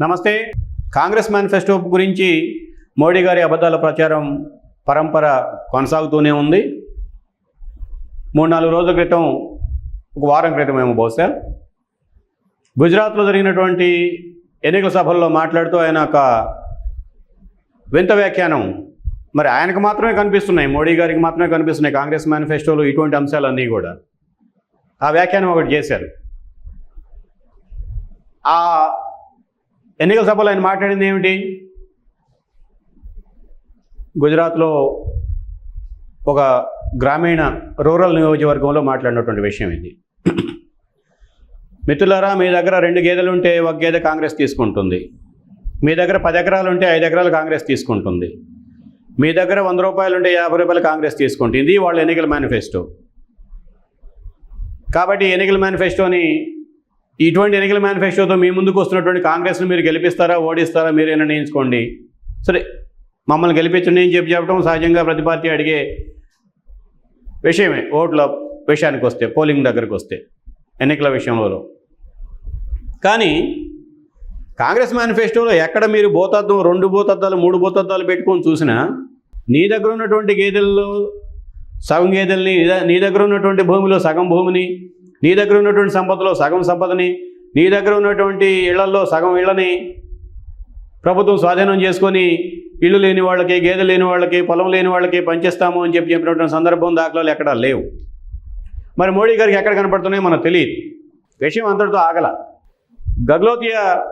నమస్తే. కాంగ్రెస్ మేనిఫెస్టో గురించి మోడీ గారి అబద్ధాల ప్రచారం పరంపర కొనసాగుతూనే ఉంది. మూడు నాలుగు రోజుల క్రితం ఒక వారం క్రితం ఏమో బహుశా. గుజరాత్లో జరిగినటువంటి ఎన్నికల సభల్లో మాట్లాడుతూ ఆయన ఒక వింత వ్యాఖ్యానం. మరి ఆయనకు మాత్రమే కనిపిస్తున్నాయి మోడీ గారికి మాత్రమే కనిపిస్తున్నాయి కాంగ్రెస్ మేనిఫెస్టోలో ఇటువంటి అంశాలన్నీ కూడా. ఆ వ్యాఖ్యానం ఒకటి చేశారు. ఆ ఎన్నికల సభలో ఆయన మాట్లాడింది ఏమిటి? గుజరాత్లో ఒక గ్రామీణ రూరల్ నియోజకవర్గంలో మాట్లాడినటువంటి విషయం ఇది. మిత్రులారా మీ దగ్గర రెండు గేదెలు ఉంటే ఒక గేదె కాంగ్రెస్ తీసుకుంటుంది. మీ దగ్గర పది ఎకరాలు ఉంటే ఐదు ఎకరాలు కాంగ్రెస్ తీసుకుంటుంది. మీ దగ్గర వంద రూపాయలు ఉంటే యాభై రూపాయలు కాంగ్రెస్ తీసుకుంటుంది. ఇది వాళ్ళ ఎన్నికల మేనిఫెస్టో. కాబట్టి ఎన్నికల మేనిఫెస్టోని ఇటువంటి ఎన్నికల మేనిఫెస్టోతో మీ ముందుకు వస్తున్నటువంటి కాంగ్రెస్ను మీరు గెలిపిస్తారా ఓడిస్తారా మీరే నిర్ణయించుకోండి? సరే మమ్మల్ని గెలిపించండి అని చెప్పి చెప్పడం సహజంగా ప్రతి పార్టీ అడిగే విషయమే. ఓట్ల విషయానికి వస్తే పోలింగ్ దగ్గరకు వస్తే ఎన్నికల విషయంలో కానీ కాంగ్రెస్ మేనిఫెస్టోలో ఎక్కడ మీరు భూతత్వం రెండు భూతత్వాలు మూడు భూతత్వాలు పెట్టుకొని చూసినా నీ దగ్గర ఉన్నటువంటి గేదెల్లో సగం గేదెల్ని నీ నీ దగ్గర ఉన్నటువంటి భూమిలో సగం భూమిని నీ దగ్గర ఉన్నటువంటి సంపదలో సగం సంపదని నీ దగ్గర ఉన్నటువంటి ఇళ్ళల్లో సగం ఇళ్ళని ప్రభుత్వం స్వాధీనం చేసుకొని ఇల్లు లేని వాళ్ళకి గేదె లేని వాళ్ళకి పొలం లేని వాళ్ళకి పనిచేస్తాము అని చెప్పి చెప్పినటువంటి సందర్భం దాఖలాలు ఎక్కడా లేవు. మరి మోడీ గారికి ఎక్కడ కనపడుతున్నాయో మనకు తెలియదు. విషయం అంతటితో ఆగల. గగ్లోతియా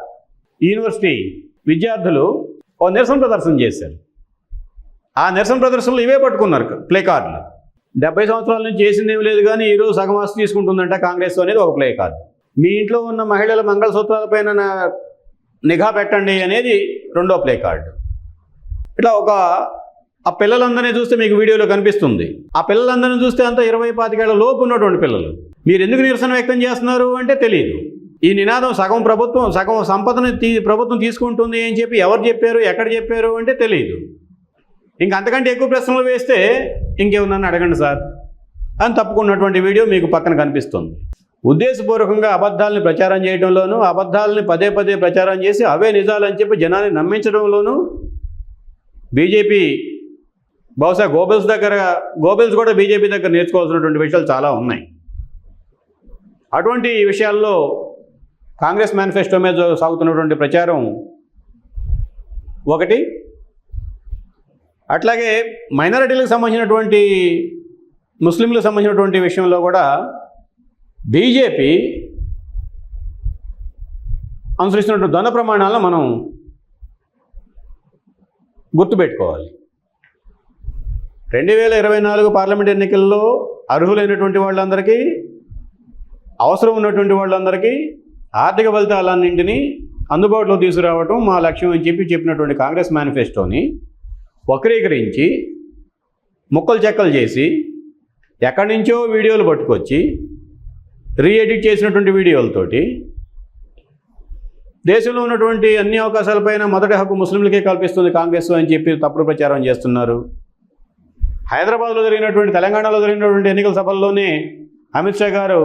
యూనివర్సిటీ విద్యార్థులు ఓ నిరసన ప్రదర్శన చేశారు. ఆ నిరసన ప్రదర్శనలు ఇవే పట్టుకున్నారు ప్లే కార్డులు. డెబ్బై సంవత్సరాల నుంచి చేసింది లేదు కానీ ఈరోజు సగం ఆస్తి తీసుకుంటుందంట కాంగ్రెస్ అనేది ఒక ప్లే కార్డు మీ ఇంట్లో ఉన్న మహిళల మంగళసూత్రాలపైన నిఘా పెట్టండి అనేది రెండో ప్లే కార్డు. ఇట్లా ఒక ఆ పిల్లలందరినీ చూస్తే మీకు వీడియోలో కనిపిస్తుంది. ఆ పిల్లలందరినీ చూస్తే అంతా ఇరవై పాతికేళ్ళ లోపు ఉన్నటువంటి పిల్లలు. మీరు ఎందుకు నిరసన వ్యక్తం చేస్తున్నారు అంటే తెలియదు ఈ నినాదం సగం ప్రభుత్వం సగం సంపదను తీ ప్రభుత్వం తీసుకుంటుంది అని చెప్పి ఎవరు చెప్పారు ఎక్కడ చెప్పారు అంటే తెలియదు ఇంక అంతకంటే ఎక్కువ ప్రశ్నలు వేస్తే ఇంకేమన్నా అడగండి సార్. అని తప్పుకున్నటువంటి వీడియో మీకు పక్కన కనిపిస్తుంది. ఉద్దేశపూర్వకంగా అబద్ధాలని ప్రచారం చేయడంలోనూ అబద్ధాలని పదే పదే ప్రచారం చేసి అవే నిజాలని చెప్పి జనాన్ని నమ్మించడంలోనూ బీజేపీ బహుశా గోబెల్స్ దగ్గర గోబెల్స్ కూడా బీజేపీ దగ్గర నేర్చుకోవాల్సినటువంటి విషయాలు చాలా ఉన్నాయి. అటువంటి విషయాల్లో కాంగ్రెస్ మేనిఫెస్టో మీద సాగుతున్నటువంటి ప్రచారం ఒకటి అట్లాగే మైనారిటీలకు సంబంధించినటువంటి ముస్లింలకు సంబంధించినటువంటి విషయంలో కూడా బీజేపీ అనుసరిస్తున్నటువంటి ధన ప్రమాణాలను మనం గుర్తుపెట్టుకోవాలి. రెండు వేల ఇరవై నాలుగు పార్లమెంట్ ఎన్నికల్లో అర్హులైనటువంటి వాళ్ళందరికీ అవసరం ఉన్నటువంటి వాళ్ళందరికీ ఆర్థిక ఫలితాలన్నింటినీ అందుబాటులో తీసుకురావటం మా లక్ష్యం అని చెప్పి చెప్పినటువంటి కాంగ్రెస్ మేనిఫెస్టోని వక్రీకరించి ముక్కలు చెక్కలు చేసి ఎక్కడి నుంచో వీడియోలు పట్టుకొచ్చి రీఎడిట్ చేసినటువంటి వీడియోలతోటి దేశంలో ఉన్నటువంటి అన్ని అవకాశాలపైన మొదటి హక్కు ముస్లింలకే కల్పిస్తుంది కాంగ్రెస్ అని చెప్పి తప్పుడు ప్రచారం చేస్తున్నారు. హైదరాబాద్లో జరిగినటువంటి తెలంగాణలో జరిగినటువంటి ఎన్నికల సభల్లోనే అమిత్ షా గారు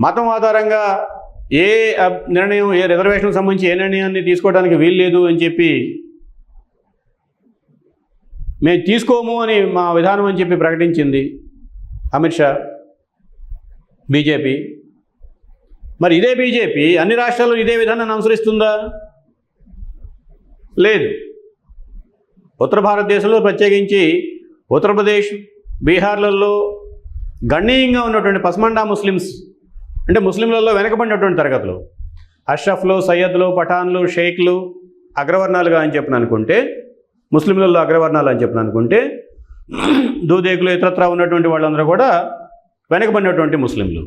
మతం ఆధారంగా ఏ నిర్ణయం ఏ రిజర్వేషన్కి సంబంధించి ఏ నిర్ణయాన్ని తీసుకోవడానికి వీలు లేదు అని చెప్పి మేము తీసుకోము అని మా విధానం అని చెప్పి ప్రకటించింది అమిత్ షా బీజేపీ. మరి ఇదే బీజేపీ అన్ని రాష్ట్రాల్లో ఇదే విధానాన్ని అనుసరిస్తుందా? లేదు. ఉత్తర భారతదేశంలో ప్రత్యేకించి ఉత్తరప్రదేశ్ బీహార్లలో గణనీయంగా ఉన్నటువంటి పస్మండా ముస్లిమ్స్ అంటే ముస్లింలలో వెనకబడినటువంటి తరగతులు. అష్రఫ్లు సయ్యద్లు పఠాన్లు షేక్లు అగ్రవర్ణాలుగా అని చెప్పిన అనుకుంటే ముస్లింలలో అగ్రవర్ణాలు అని చెప్పిన అనుకుంటే దూదేకులు ఇతరత్రా ఉన్నటువంటి వాళ్ళందరూ కూడా వెనకబడినటువంటి ముస్లింలు.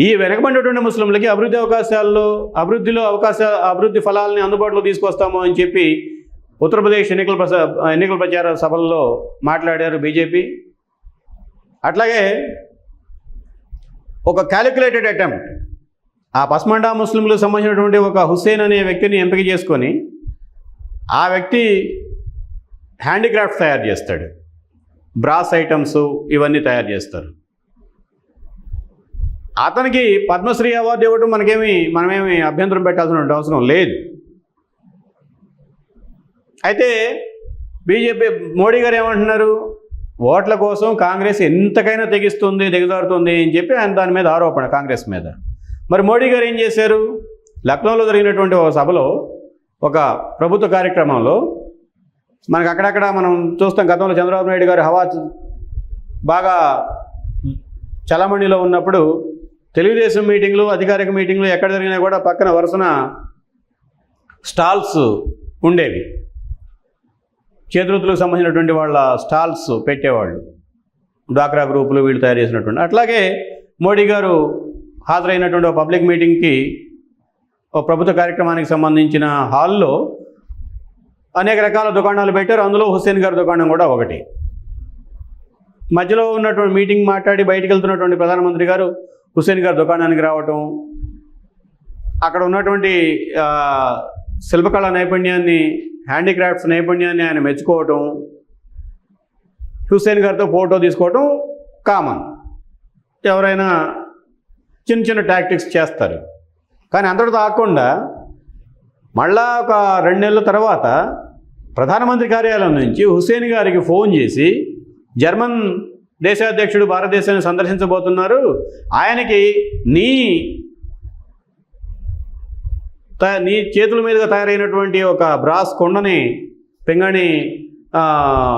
ఈ వెనకబడినటువంటి ముస్లింలకి అభివృద్ధి అవకాశాల్లో అభివృద్ధిలో అవకాశ అభివృద్ధి ఫలాలని అందుబాటులో తీసుకొస్తాము అని చెప్పి ఉత్తరప్రదేశ్ ఎన్నికల ఎన్నికల ప్రచార సభల్లో మాట్లాడారు బీజేపీ. అట్లాగే ఒక క్యాలిక్యులేటెడ్ అటెంప్ట్ ఆ పస్మండా ముస్లింలకు సంబంధించినటువంటి ఒక హుస్సేన్ అనే వ్యక్తిని ఎంపిక చేసుకొని ఆ వ్యక్తి హ్యాండిక్రాఫ్ట్ తయారు చేస్తాడు. బ్రాస్ ఐటమ్స్ ఇవన్నీ తయారు చేస్తారు. అతనికి పద్మశ్రీ అవార్డు ఇవ్వడం మనకేమి మనమేమి అభ్యంతరం పెట్టాల్సిన అవసరం లేదు. అయితే బీజేపీ మోడీ గారు ఏమంటున్నారు? ఓట్ల కోసం కాంగ్రెస్ ఎంతకైనా తెగిస్తుంది దిగజారుతుంది అని చెప్పి ఆయన దాని మీద ఆరోపణ కాంగ్రెస్ మీద. మరి మోడీ గారు ఏం చేశారు? లక్నోలో జరిగినటువంటి ఒక సభలో ఒక ప్రభుత్వ కార్యక్రమంలో మనకు అక్కడక్కడ మనం చూస్తాం గతంలో చంద్రబాబు నాయుడు గారు హవా బాగా చలమణిలో ఉన్నప్పుడు తెలుగుదేశం మీటింగ్లు అధికారిక మీటింగ్లు ఎక్కడ జరిగినా కూడా పక్కన వరుసన స్టాల్స్ ఉండేవి. చేతివృత్తులకు సంబంధించినటువంటి వాళ్ళ స్టాల్స్ పెట్టేవాళ్ళు. డ్వాక్రా గ్రూపులు వీళ్ళు తయారు చేసినటువంటి. అట్లాగే మోడీ గారు హాజరైనటువంటి ఒక పబ్లిక్ మీటింగ్కి ఒక ప్రభుత్వ కార్యక్రమానికి సంబంధించిన హాల్లో అనేక రకాల దుకాణాలు పెట్టారు. అందులో హుస్సేన్ గారి దుకాణం కూడా ఒకటి. మధ్యలో ఉన్నటువంటి మీటింగ్ మాట్లాడి బయటికి వెళ్తున్నటువంటి ప్రధానమంత్రి గారు హుస్సేన్ గారి దుకాణానికి రావటం అక్కడ ఉన్నటువంటి శిల్పకళ శిల్పకళా నైపుణ్యాన్ని హ్యాండీక్రాఫ్ట్స్ నైపుణ్యాన్ని ఆయన మెచ్చుకోవటం హుస్సేన్ గారితో ఫోటో తీసుకోవటం కామన్. ఎవరైనా చిన్న చిన్న టాక్టిక్స్ చేస్తారు. కానీ అంతటితో కాకుండా మళ్ళా ఒక రెండు నెలల తర్వాత ప్రధానమంత్రి కార్యాలయం నుంచి హుస్సేన్ గారికి ఫోన్ చేసి జర్మన్ దేశాధ్యక్షుడు భారతదేశాన్ని సందర్శించబోతున్నారు. ఆయనకి నీ త- నీ చేతుల మీదుగా తయారైనటువంటి ఒక బ్రాస్ కొండని పింగణి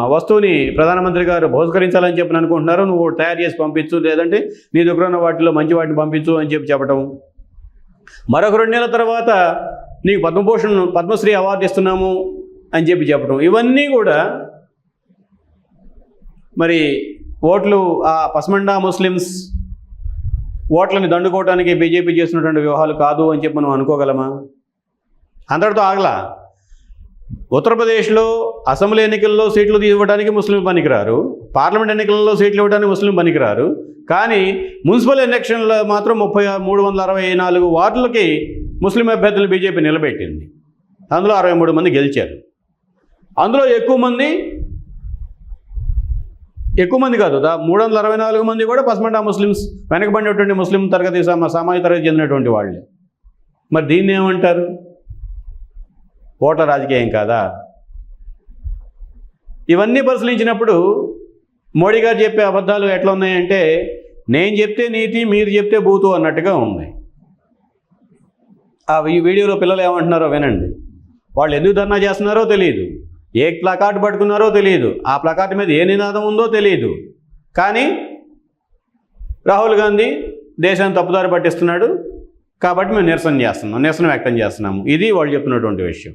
వస్తువుని ప్రధానమంత్రి గారు బహుస్కరించాలని చెప్పి అనుకుంటున్నారు. నువ్వు తయారు చేసి పంపించు లేదంటే నీ దగ్గర ఉన్న వాటిలో మంచి వాటిని పంపించు అని చెప్పి చెప్పటం. మరొక రెండు నెలల తర్వాత నీకు పద్మభూషణ్ పద్మశ్రీ అవార్డు ఇస్తున్నాము. అని చెప్పి చెప్పడం ఇవన్నీ కూడా మరి ఓట్లు ఆ పసమండా ముస్లిమ్స్ ఓట్లని దండుకోవడానికి బీజేపీ చేసినటువంటి వ్యూహాలు కాదు అని చెప్పి మనం అనుకోగలమా? అందరితో ఆగలా? ఉత్తరప్రదేశ్లో అసెంబ్లీ ఎన్నికల్లో సీట్లు ఇవ్వడానికి ముస్లిం పనికిరారు. పార్లమెంట్ ఎన్నికల్లో సీట్లు ఇవ్వడానికి ముస్లిం పనికిరారు. కానీ మున్సిపల్ ఎలక్షన్లో మాత్రం ముప్పై మూడు వందల అరవై నాలుగు వార్డులకి ముస్లిం అభ్యర్థులు బీజేపీ నిలబెట్టింది. అందులో అరవై మూడు మంది గెలిచారు. అందులో ఎక్కువ మంది ఎక్కువ మంది కాదు దా మూడు వందల అరవై నాలుగు మంది కూడా పసమండా ముస్లిమ్స్ వెనకబడినటువంటి ముస్లిం తరగతి సామాజిక తరగతి చెందినటువంటి వాళ్ళే. మరి దీన్ని ఏమంటారు? ఓట్ల రాజకీయం కాదా? ఇవన్నీ పరిశీలించినప్పుడు మోడీ గారు చెప్పే అబద్ధాలు ఎట్లా ఉన్నాయంటే నేను చెప్తే నీతి మీరు చెప్తే బూతు అన్నట్టుగా ఉంది. ఆ ఈ వీడియోలో పిల్లలు ఏమంటున్నారో వినండి. వాళ్ళు ఎందుకు ధర్నా చేస్తున్నారో తెలియదు. ఏ ప్లకార్డ్ పట్టుకున్నారో తెలియదు ఆ ప్లకార్డ్ మీద ఏ నినాదం ఉందో తెలియదు కానీ రాహుల్ గాంధీ దేశాన్ని తప్పుదారి పట్టిస్తున్నాడు. కాబట్టి మేము నిరసన చేస్తున్నాం నిరసన వ్యక్తం చేస్తున్నాము. ఇది వాళ్ళు చెప్తున్నటువంటి విషయం.